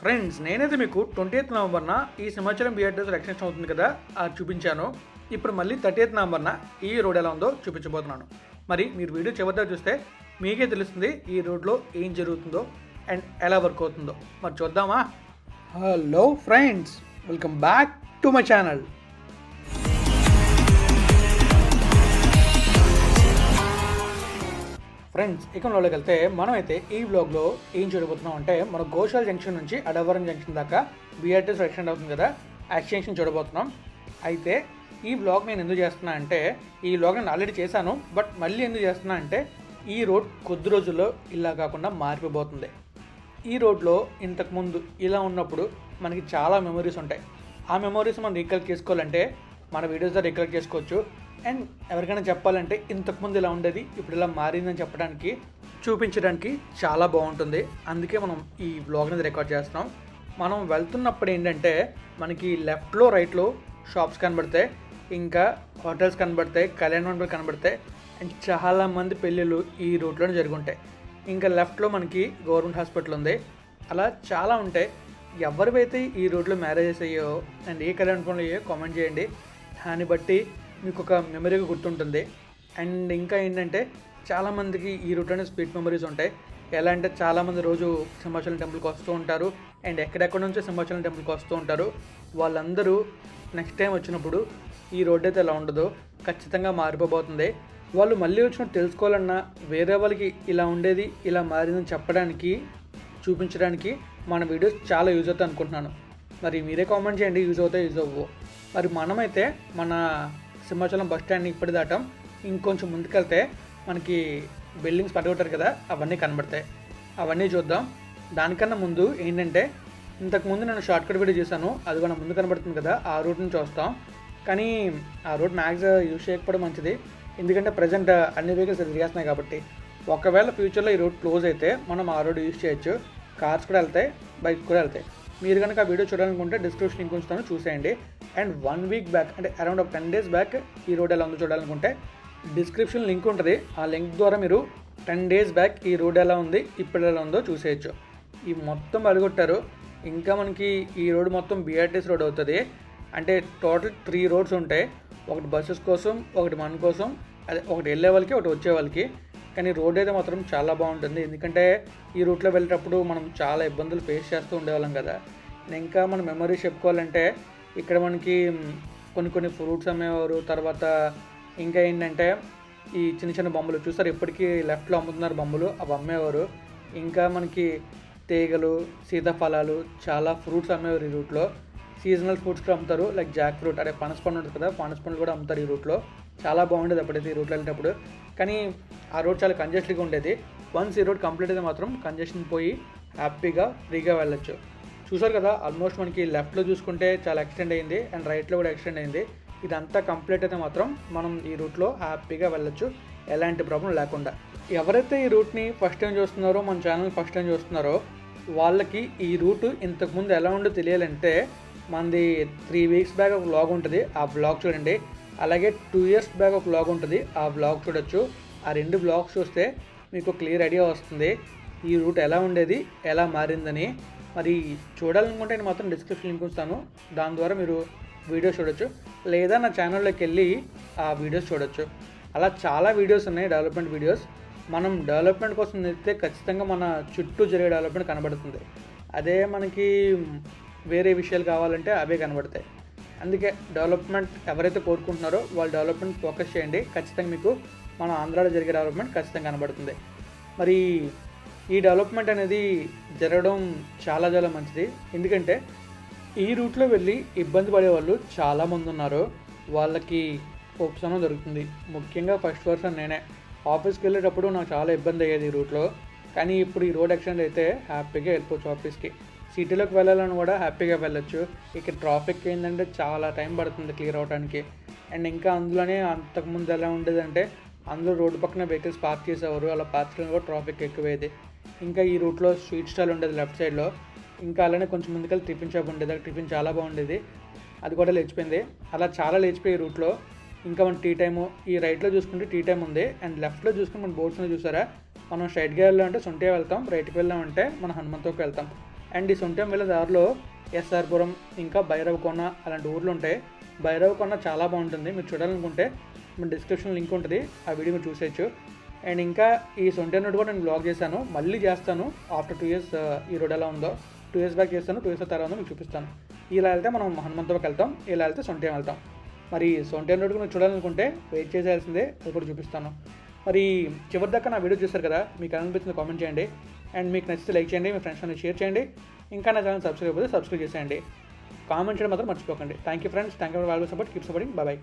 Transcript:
Friends నేనైతే మీకు twenty eighth నవంబర్న ఈ సంవత్సరం బిఆర్టీఎస్ ఎక్స్టెన్షన్ అవుతుంది కదా? అది చూపించాను. ఇప్పుడు మళ్ళీ థర్టీ ఎయిత్ నవంబర్న ఈ రోడ్ ఎలా ఉందో చూపించబోతున్నాను. మరి మీరు వీడియో చివరిదా చూస్తే మీకే తెలుస్తుంది ఈ రోడ్లో ఏం జరుగుతుందో అండ్ ఎలా వర్క్ అవుతుందో. మరి చూద్దామా? Hello friends welcome back to my channel friends ఇకంలోకి వెళ్తే మనమైతే ఈ బ్లాగ్లో ఏం చూడబోతున్నాం అంటే మన గోశాల జంక్షన్ నుంచి అడవరం జంక్షన్ దాకా బీఆర్టీఎస్ ఎక్స్టెండ్ అవుతుంది కదా ఎక్స్టెన్షన్ చూడబోతున్నాం. అయితే ఈ బ్లాగ్ నేను ఎందుకు చేస్తున్నా అంటే ఈ బ్లాగ్ నేను ఆల్రెడీ చేశాను బట్ మళ్ళీ ఎందుకు చేస్తున్నా అంటే ఈ రోడ్ కొద్ది రోజుల్లో ఇలా కాకుండా మారిపోబోతుంది. ఈ రోడ్లో ఇంతకుముందు ఇలా ఉన్నప్పుడు మనకి చాలా మెమరీస్ ఉంటాయి. ఆ మెమరీస్ మనం రీకలెక్ట్ చేసుకోవాలంటే మన వీడియోస్ ద్వారా రీకలెక్ట్ చేసుకోవచ్చు అండ్ ఎవరికైనా చెప్పాలంటే ఇంతకుముందు ఇలా ఉండేది ఇప్పుడు ఇలా మారిందని చెప్పడానికి చూపించడానికి చాలా బాగుంటుంది. అందుకే మనం ఈ బ్లాగ్ అనేది రికార్డ్ చేస్తున్నాం. మనం వెళ్తున్నప్పుడు ఏంటంటే మనకి లెఫ్ట్లో రైట్లో షాప్స్ కనబడతాయి ఇంకా హోటల్స్ కనబడతాయి కళ్యాణ మండపాలు కనబడతాయి అండ్ చాలా మంది పెళ్ళిళ్ళు ఈ రూట్లోనే జరుగుంటాయి. ఇంకా లెఫ్ట్లో మనకి గవర్నమెంట్ హాస్పిటల్ ఉంది. అలా చాలా ఉంటాయి. ఎవరివైతే ఈ రోడ్లో మ్యారేజెస్ అయ్యో అండ్ ఏ కళ్యాణ పనులు అయ్యో కామెంట్ చేయండి. దాన్ని బట్టి మీకు ఒక మెమరీగా గుర్తుంటుంది. అండ్ ఇంకా ఏంటంటే చాలామందికి ఈ రూట్లోనే స్వీట్ మెమరీస్ ఉంటాయి. ఎలా అంటే చాలామంది రోజు సింహాచలం టెంపుల్కి వస్తూ ఉంటారు. అండ్ ఎక్కడెక్కడ నుంచో సింహాచలం టెంపుల్కి వస్తూ ఉంటారు. వాళ్ళందరూ నెక్స్ట్ టైం వచ్చినప్పుడు ఈ రోడ్ అయితే ఎలా ఉండదో ఖచ్చితంగా మారిపోబోతుంది. వాళ్ళు మళ్ళీ వచ్చినట్టు తెలుసుకోవాలన్నా వేరే వాళ్ళకి ఇలా ఉండేది ఇలా మారిందని చెప్పడానికి చూపించడానికి మన వీడియోస్ చాలా యూజ్ అవుతాయి అనుకుంటున్నాను. మరి మీరే కామెంట్ చేయండి యూజ్ అవుతాయి యూజ్ అవ్వవు. మరి మనమైతే మన సింహాచలం బస్ స్టాండ్ని ఇప్పటి దాటాం ఇంకొంచెం ముందుకెళ్తే మనకి బిల్డింగ్స్ పడగొట్టారు కదా అవన్నీ కనబడతాయి. అవన్నీ చూద్దాం. దానికన్నా ముందు ఏంటంటే ఇంతకుముందు నేను షార్ట్ కట్ వీడియో చేశాను అది కూడా ముందు కనబడుతుంది కదా ఆ రూట్ నుంచి వస్తాం కానీ ఆ రూట్ మ్యాక్స్ యూజ్ చేయకపోవడం మంచిది. ఎందుకంటే ప్రజెంట్ అన్ని వెహికల్స్ తిరిగేస్తున్నాయి కాబట్టి. ఒకవేళ ఫ్యూచర్లో ఈ రూట్ క్లోజ్ అయితే మనం ఆ రోడ్ యూజ్ చేయొచ్చు. కార్స్ కూడా వెళ్తాయి బైక్స్ కూడా వెళ్తాయి. మీరు కనుక ఆ వీడియో చూడాలనుకుంటే డిస్క్రిప్షన్ లింక్ ఉంచుతాను చూసేయండి. అండ్ వన్ వీక్ బ్యాక్ అంటే అరౌండ్ ఒక టెన్ డేస్ బ్యాక్ ఈ రోడ్ ఎలా ఉందో చూడాలనుకుంటే డిస్క్రిప్షన్ లింక్ ఉంటుంది. ఆ లింక్ ద్వారా మీరు టెన్ డేస్ బ్యాక్ ఈ రోడ్ ఎలా ఉంది ఇప్పుడు ఎలా ఉందో చూసేయచ్చు. ఈ మొత్తం అడగొట్టారు ఇంకా మనకి ఈ రోడ్ మొత్తం బీఆర్టీఎస్ రోడ్ అవుతుంది. అంటే టోటల్ త్రీ రోడ్స్ ఉంటాయి. ఒకటి బస్సెస్ కోసం ఒకటి మన కోసం అదే ఒకటి వెళ్ళే వాళ్ళకి ఒకటి వచ్చే వాళ్ళకి. కానీ రోడ్ అయితే మాత్రం చాలా బాగుంటుంది. ఎందుకంటే ఈ రూట్లో వెళ్ళేటప్పుడు మనం చాలా ఇబ్బందులు ఫేస్ చేస్తూ ఉండేవాళ్ళం కదా. ఇంకా మన మెమరీస్ చెప్పుకోవాలంటే ఇక్కడ మనకి కొన్ని కొన్ని ఫ్రూట్స్ అమ్మేవారు. తర్వాత ఇంకా ఏంటంటే ఈ చిన్న చిన్న బొమ్మలు చూస్తారు. ఇప్పటికీ లెఫ్ట్లో అమ్ముతున్నారు బొమ్మలు. అవి అమ్మేవారు. ఇంకా మనకి తీగలు సీతాఫలాలు చాలా ఫ్రూట్స్ అమ్మేవారు ఈ రూట్లో. సీజనల్ ఫ్రూట్స్ కూడా అమ్ముతారు. లైక్ జాక్ ఫ్రూట్ అదే పనస పండు ఉంటుంది కదా పనస పండు కూడా అమ్ముతారు ఈ రూట్లో. చాలా బాగుండేది అప్పుడైతే ఈ రూట్లో వెళ్ళేటప్పుడు. కానీ ఆ రోడ్ చాలా కంజెస్టెడ్గా ఉండేది. వన్స్ ఈ రోడ్ కంప్లీట్ అయితే మాత్రం కంజెషన్ పోయి హ్యాపీగా ఫ్రీగా వెళ్ళొచ్చు. చూసారు కదా ఆల్మోస్ట్ మనకి లెఫ్ట్లో చూసుకుంటే చాలా ఎక్స్టెండ్ అయింది అండ్ రైట్లో కూడా ఎక్స్టెండ్ అయింది. ఇదంతా కంప్లీట్ అయితే మాత్రం మనం ఈ రూట్లో హ్యాపీగా వెళ్ళొచ్చు. ఎలాంటి ప్రాబ్లం లేకుండా. ఎవరైతే ఈ రూట్ని ఫస్ట్ టైం చూస్తున్నారో మన ఛానల్ ఫస్ట్ టైం చూస్తున్నారో వాళ్ళకి ఈ రూట్ ఇంతకుముందు ఎలా ఉందో తెలియాలంటే మనది త్రీ వీక్స్ బ్యాక్ ఒక బ్లాగ్ ఉంటుంది. ఆ బ్లాగ్ చూడండి. అలాగే టూ ఇయర్స్ బ్యాక్ ఒక బ్లాగ్ ఉంటుంది. ఆ బ్లాగ్ చూడొచ్చు. ఆ రెండు బ్లాగ్స్ చూస్తే మీకు క్లియర్ ఐడియా వస్తుంది. ఈ రూట్ ఎలా ఉండేది ఎలా మారిందని. మరి చూడాలనుకుంటే నేను మాత్రం డిస్క్రిప్షన్ లింక్ ఉంచుతాను. దాని ద్వారా మీరు వీడియోస్ చూడొచ్చు. లేదా నా ఛానల్లోకి వెళ్ళి ఆ వీడియోస్ చూడొచ్చు. అలా చాలా వీడియోస్ ఉన్నాయి డెవలప్మెంట్ వీడియోస్. మనం డెవలప్మెంట్ కోసం అయితే ఖచ్చితంగా మన చుట్టూ జరిగే డెవలప్మెంట్ కనబడుతుంది. అదే మనకి వేరే విషయాలు కావాలంటే అవే కనబడతాయి. అందుకే డెవలప్మెంట్ ఎవరైతే కోరుకుంటున్నారో వాళ్ళు డెవలప్మెంట్ ఫోకస్ చేయండి. ఖచ్చితంగా మీకు మన ఆంధ్రాలో జరిగే డెవలప్మెంట్ ఖచ్చితంగా కనబడుతుంది. మరి ఈ డెవలప్మెంట్ అనేది జరగడం చాలా చాలా మంచిది. ఎందుకంటే ఈ రూట్లో వెళ్ళి ఇబ్బంది పడే వాళ్ళు చాలామంది ఉన్నారు. వాళ్ళకి ఉపశమనం దొరుకుతుంది. ముఖ్యంగా ఫస్ట్ వర్షన్ నేనే. ఆఫీస్కి వెళ్ళేటప్పుడు నాకు చాలా ఇబ్బంది అయ్యేది ఈ రూట్లో. కానీ ఇప్పుడు ఈ రోడ్ ఎక్స్టెండ్ అయితే హ్యాపీగా వెళ్ళిపోవచ్చు ఆఫీస్కి సిటీలోకి వెళ్ళాలని కూడా హ్యాపీగా వెళ్ళొచ్చు. ఇక్కడ ట్రాఫిక్ ఏంటంటే చాలా టైం పడుతుంది క్లియర్ అవడానికి అండ్ ఇంకా అందులోనే అంతకుముందు ఎలా ఉండేదంటే అందులో రోడ్డు పక్కన వెహికల్స్ పార్క్ చేసేవారు. అలా పార్క్ చేయడం కూడా ట్రాఫిక్ ఎక్కువైంది ఇంకా ఈ రూట్లో స్వీట్ స్టాల్ ఉండేది లెఫ్ట్ సైడ్లో. ఇంకా అలానే కొంచెం ముందుకెళ్ళి టిఫిన్ షాప్ ఉండేది. అక్కడ టిఫిన్ చాలా బాగుండేది. అది కూడా లేచిపోయింది. అలా చాలా లేచిపోయి ఈ రూట్లో. ఇంకా మన టీ టైము ఈ రైట్లో చూసుకుంటే టీ టైం ఉంది. అండ్ లెఫ్ట్లో చూసుకుంటే మన బోర్డ్స్లో చూసారా? మనం స్ట్రైట్గా వెళ్ళామంటే సొంటే వెళ్తాం. రైట్కి వెళ్ళామంటే మన హనుమంతోకి వెళ్తాం. అండ్ ఈ సొంటం వెళ్ళే దారిలో ఎస్ఆర్పురం ఇంకా భైరవకొన్న అలాంటి ఊర్లు ఉంటాయి. భైరవకొన్న చాలా బాగుంటుంది. మీరు చూడాలనుకుంటే మన డిస్క్రిప్షన్ లింక్ ఉంటుంది ఆ వీడియో మీరు చూసేయచ్చు. అండ్ ఇంకా ఈ సొంటి రోడ్ కూడా నేను బ్లాగ్ చేశాను. మళ్ళీ చేస్తాను. ఆఫ్టర్ టూ ఇయర్స్ ఈ రోడ్ ఎలా ఉందో. టూ ఇయర్స్ బ్యాక్ చేస్తాను టూ ఇయర్స్ తర్వాత మీకు చూపిస్తాను. ఇలా వెళ్తే మనం హనుమంతలోకి వెళ్తాం ఇలా వెళ్తే సొంటేం వెళ్తాం. మరి సొంటేం రోడ్ మీరు చూడాలనుకుంటే వెయిట్ చేసేయాల్సిందే అది కూడా చూపిస్తాను. మరి చివరి దాకా నా వీడియో చూశారు కదా మీకు అనిపించింది కామెంట్ చేయండి. అండ్ మీకు నచ్చితే లైక్ చేయండి మీ ఫ్రెండ్స్ అనేది షేర్ చేయండి. ఇంకా నా ఛానల్ సబ్స్క్రైబ్ అయితే సబ్స్క్రైబ్ చేసేయండి. కామెంట్ చేయడం మాత్రం మర్చిపోకండి. Thank you friends thank you for value support keep supporting bye